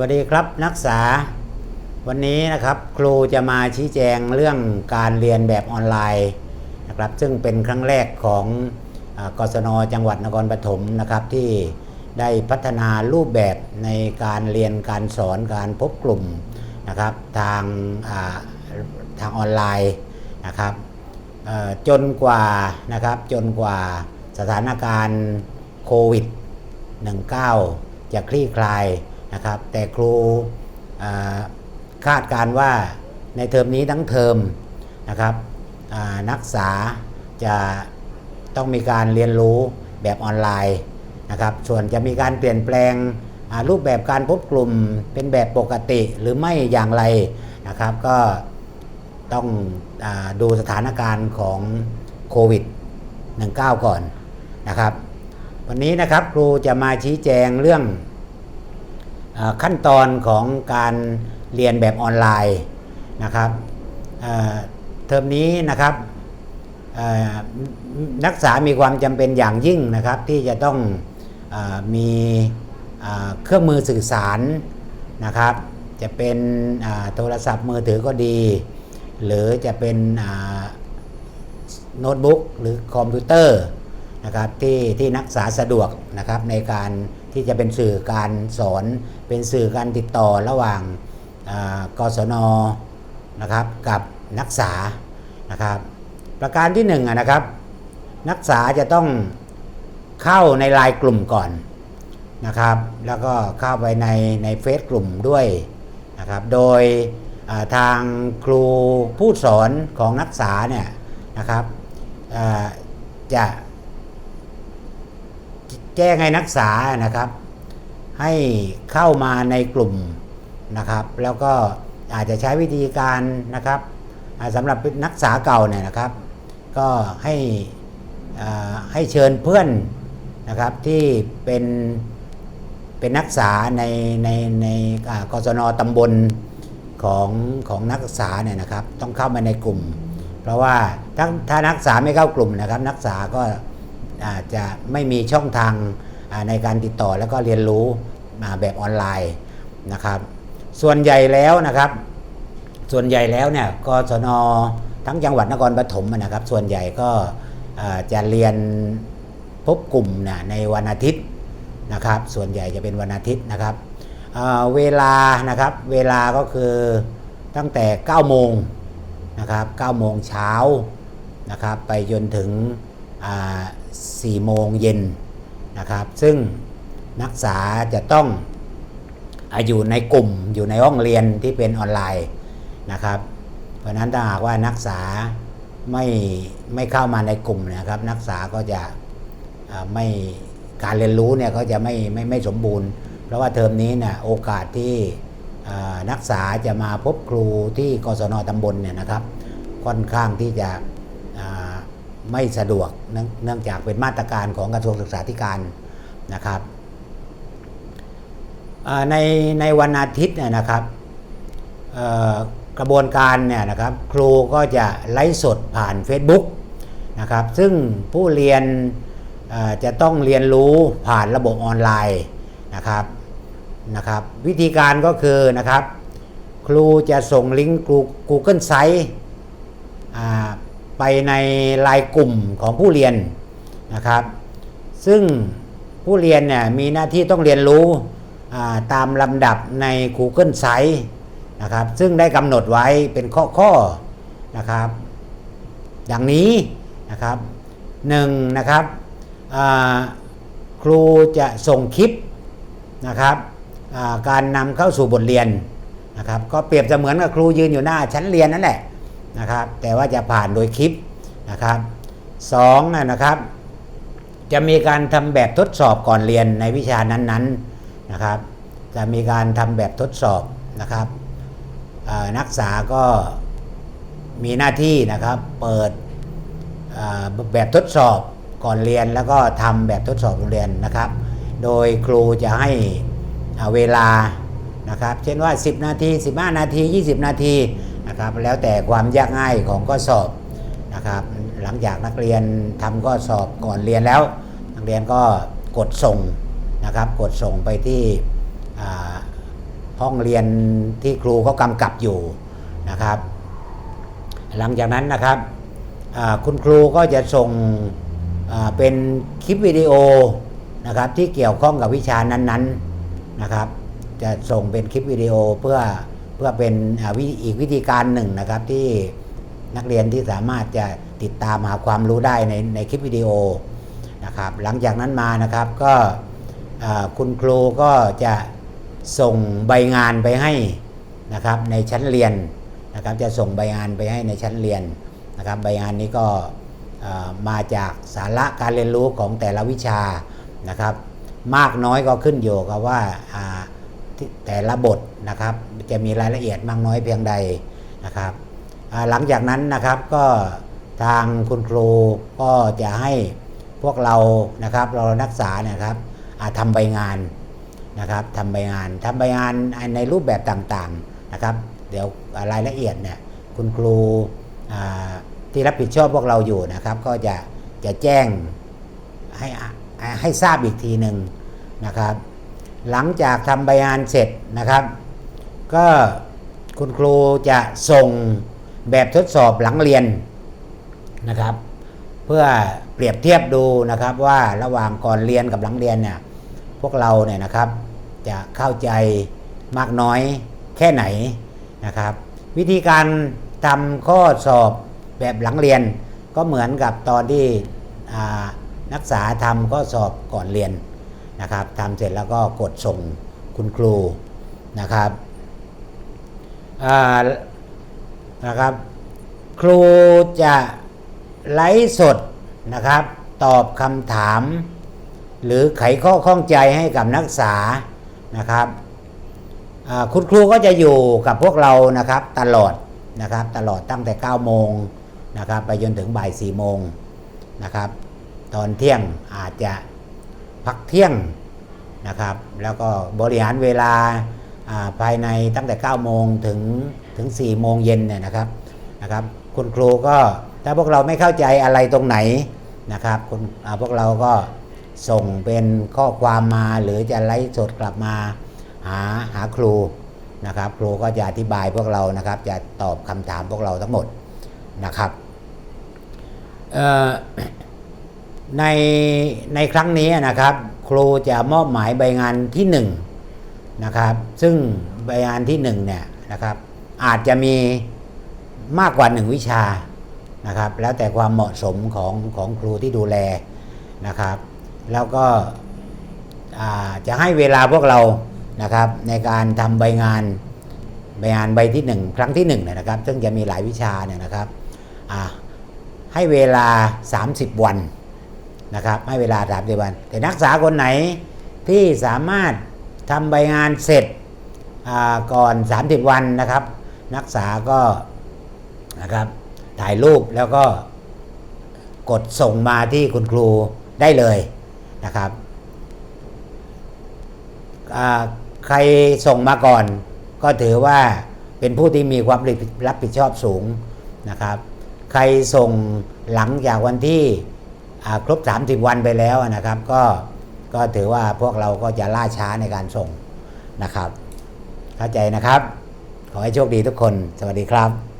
วัสดีครับนักศึกษา วันนี้นะครับครูจะมาชี้แจงเรื่องการเรียนแบบออนไลน์นะครับซึ่งเป็นครั้งแรกของอกศนจังหวัดนครปฐมนะครับที่ได้พัฒนารูปแบบในการเรียนการสอนการพบกลุ่มนะครับทางทางออนไลน์นะครับจนกว่านะครับจนกว่าสถานการณ์โควิด 19 จะคลี่คลาย นะครับ แต่ครูคาดการณ์ว่าในเทอมนี้ทั้งเทอมนะครับนักศึกษาจะต้องมีการเรียนรู้แบบออนไลน์นะครับ ส่วนจะมีการเปลี่ยนแปลงรูปแบบการพบกลุ่มเป็นแบบปกติหรือไม่อย่างไรนะครับ ก็ต้องอดูสถานการณ์ของโควิด 19 ก่อนนะครับ วันนี้นะครับครูจะมาชี้แจงเรื่อง ขั้นตอนของการเรียนแบบออนไลน์นะครับเทอมนี้นะครับนักศึกษามีความจำเป็นอย่างยิ่งนะครับ ที่จะต้องอมีอ่าเครื่องมือสื่อสารนะครับ จะเป็นโทรศัพท์มือถือก็ดี หรือจะเป็นโน้ตบุ๊กหรือคอมพิวเตอร์นะครับที่ที่นักศึกษาสะดวกนะครับในการ ที่จะเป็นสื่อการสอนเป็นสื่อการติดต่อระหว่างกศนนะครับกับนักศึกษานะครับ ประการที่หนึ่งอะนะครับ นักศึกษาจะต้องเข้าในไลน์กลุ่มก่อนนะครับ แล้วก็เข้าไปในในเฟซกลุ่มด้วยนะครับ โดยทางครูผู้สอนของนักศึกษาเนี่ยนะครับจะ แจ้งให้นักศึกษานะครับ ให้เข้ามาในกลุ่มนะครับ แล้วก็อาจจะใช้วิธีการนะครับสำหรับนักศึกษาเก่าเนี่ยนะครับ ก็ให้ให้เชิญเพื่อนนะครับที่เป็นเป็นนักศึกษาในในในกศนตำบลของของนักศึกษาเนี่ยนะครับ ต้องเข้ามาในกลุ่ม เพราะว่าถ้าถ้านักศึกษาไม่เข้ากลุ่มนะครับ นักศึกษาก็ อาจจะไม่มีช่องทางในการติดต่อแล้วก็เรียนรู้แบบออนไลน์นะครับ ส่วนใหญ่แล้วนะครับ ส่วนใหญ่แล้วเนี่ยกศนทั้งจังหวัดนครปฐมนะครับ ส่วนใหญ่ก็จะเรียนพบกลุ่มนะในวันอาทิตย์นะครับ ส่วนใหญ่จะเป็นวันอาทิตย์นะครับอ่าเวลานะครับ เวลาก็คือตั้งแต่ 9 โมงนะครับ9โมงเช้านะครับ ไปจนถึง 4 โมงเย็นนะครับ ซึ่งนักศึกษาจะต้องอยู่ในกลุ่มอยู่ในห้องเรียนที่เป็นออนไลน์นะครับ เพราะนั้นถ้าหากว่านักศึกษาไม่ไม่เข้ามาในกลุ่มนะครับ นักศึกษาก็จะไม่การเรียนรู้เนี่ยก็จะไม่ไม่ไม่สมบูรณ์ เพราะว่าเทอมนี้เนี่ยโอกาสที่นักศึกษาจะมาพบครูที่กศนตำบลเนี่ยนะครับ ค่อนข้างที่จะ ไม่สะดวกเนื่องจากเป็นมาตรการของกระทรวงศึกษาธิการนะครับในในวันอาทิตย์เนี่ยนะครับกระบวนการเนี่ยนะครับครูก็จะไลฟ์สดผ่าน Facebook นะครับซึ่งผู้เรียนจะต้องเรียนรู้ผ่านระบบออนไลน์นะครับนะครับ วิธีการก็คือนะครับ ครูจะส่งลิงก์ Google Site ไปในไลน์กลุ่มของผู้เรียนนะครับ ซึ่งผู้เรียนเนี่ยมีหน้าที่ต้องเรียนรู้าตามลำดับใน Google Site นะครับซึ่งได้กำหนดไว้เป็นข้อข้อๆนะครับดังนี้นะครับหนึ่งนะครับครูจะส่งคลิปนะครับาการนำเข้าสู่บทเรียนนะครับก็เปรียบเสมือนกับครูยืนอยู่หน้าชั้นเรียนนั่นแหละ นะครับแต่ว่าจะผ่านโดยคลิปนะครับสองนะครับจะมีการทำแบบทดสอบก่อนเรียนในวิชานั้นๆนะครับ จะมีการทำแบบทดสอบนะครับนักศึกษาก็มีหน้าที่นะครับเปิดแบบทดสอบก่อนเรียนแล้วก็ทำแบบทดสอบโรงเรียนนะครับ โดยครูจะให้เวลานะครับ เช่นว่า 10 นาที 15 นาที 20 นาที นะครับแล้วแต่ความยากง่ายของข้อสอบนะครับหลังจากนักเรียนทำข้อสอบก่อนเรียนแล้ว นักเรียนก็กดส่งนะครับกดส่งไปที่ห้องเรียนที่ครูเขากำกับอยู่นะครับ หลังจากนั้นนะครับคุณครูก็จะส่งเป็นคลิปวิดีโอนะครับที่เกี่ยวข้องกับวิชานั้นๆนะครับ จะส่งเป็นคลิปวิดีโอเพื่อ เพื่อเป็นอีกวิธีการหนึ่งนะครับที่นักเรียนที่สามารถจะติดตามหาความรู้ได้ในในคลิปวิดีโอนะครับหลังจากนั้นมานะครับก็คุณครูก็จะส่งใบงานไปให้นะครับในชั้นเรียนนะครับจะส่งใบงานไปให้ในชั้นเรียนนะครับใบงานนี้ก็มาจากสาระการเรียนรู้ของแต่ละวิชานะครับ มากน้อยก็ขึ้นอยู่กับว่าอ แต่ละบทนะครับ จะมีรายละเอียดมากน้อยเพียงใดนะครับ หลังจากนั้นนะครับก็ทางคุณครูก็จะให้พวกเรานะครับเรานักศึกษานี่ยครับอ่าทำใบงานนะครับทำใบงานทำใบงานในรูปแบบต่างๆนะครับ เดี๋ยวรายละเอียดเนี่ยคุณครูที่รับผิดชอบพวกเราอยู่นะครับ ก็จะจะแจ้งให้ให้ทราบอีกทีหนึ่งนะครับ หลังจากทำใบงานเสร็จนะครับ ก็คุณครูจะส่งแบบทดสอบหลังเรียนนะครับ เพื่อเปรียบเทียบดูนะครับว่าระหว่างก่อนเรียนกับหลังเรียนเนี่ยพวกเราเนี่ยนะครับจะเข้าใจมากน้อยแค่ไหนนะครับ วิธีการทำข้อสอบแบบหลังเรียนก็เหมือนกับตอนที่นักศึกษาทำข้อสอบก่อนเรียน นะครับทำเสร็จแล้วก็กดส่งคุณครูนะครับนะครับ ครูจะไลฟ์สดนะครับ ตอบคำถาม หรือไขข้อข้องใจให้กับนักศึกษานะครับคุณครูก็จะอยู่กับพวกเรานะครับตลอดนะครับตลอดตั้งแต่ 9 โมงนะครับไปจนถึงบ่าย 4 โมงนะครับ ตอนเที่ยงอาจจะ พักเที่ยงนะครับ แล้วก็บริหารเวลาภายในตั้งแต่ 9 โมงถึงถึง 4 โมงเย็นเนี่ยนะครับนะครับ คุณครูก็ถ้าพวกเราไม่เข้าใจอะไรตรงไหนนะครับคุณพวกเราก็ส่งเป็นข้อความมาหรือจะไลฟ์สดกลับมาหาหาครูนะครับ ครูก็จะอธิบายพวกเรานะครับ จะตอบคำถามพวกเราทั้งหมดนะครับ ในในครั้งนี้นะครับ ครูจะมอบหมายใบงานที่หนึ่งนะครับ ซึ่งใบงานที่หนึ่งเนี่ยนะครับอาจจะมีมากกว่าหนึ่งวิชานะครับ แล้วแต่ความเหมาะสมของของครูที่ดูแลนะครับ แล้วก็จะให้เวลาพวกเรานะครับ ในการทำใบงานใบงานใบที่หนึ่งครั้งที่หนึ่งเนี่ยนะครับ ซึ่งจะมีหลายวิชาเนี่ยนะครับให้เวลา 30 วัน นะครับให้เวลา30วัน แต่นักศึกษาคนไหนที่สามารถทำใบงานเสร็จอ่าก่อน 30 วันนะครับ นักศึกษาก็นะครับถ่ายรูปแล้วก็กดส่งมาที่คุณครูได้เลยนะครับใครส่งมาก่อน ก็ถือว่าเป็นผู้ที่มีความรับผิดชอบสูงนะครับ ใครส่งหลังจากวันที่ ครบ 30 วันไปแล้วนะครับ ก็ก็ถือว่าพวกเราก็จะล่าช้าในการส่งนะครับ เข้าใจนะครับ ขอให้โชคดีทุกคน สวัสดีครับ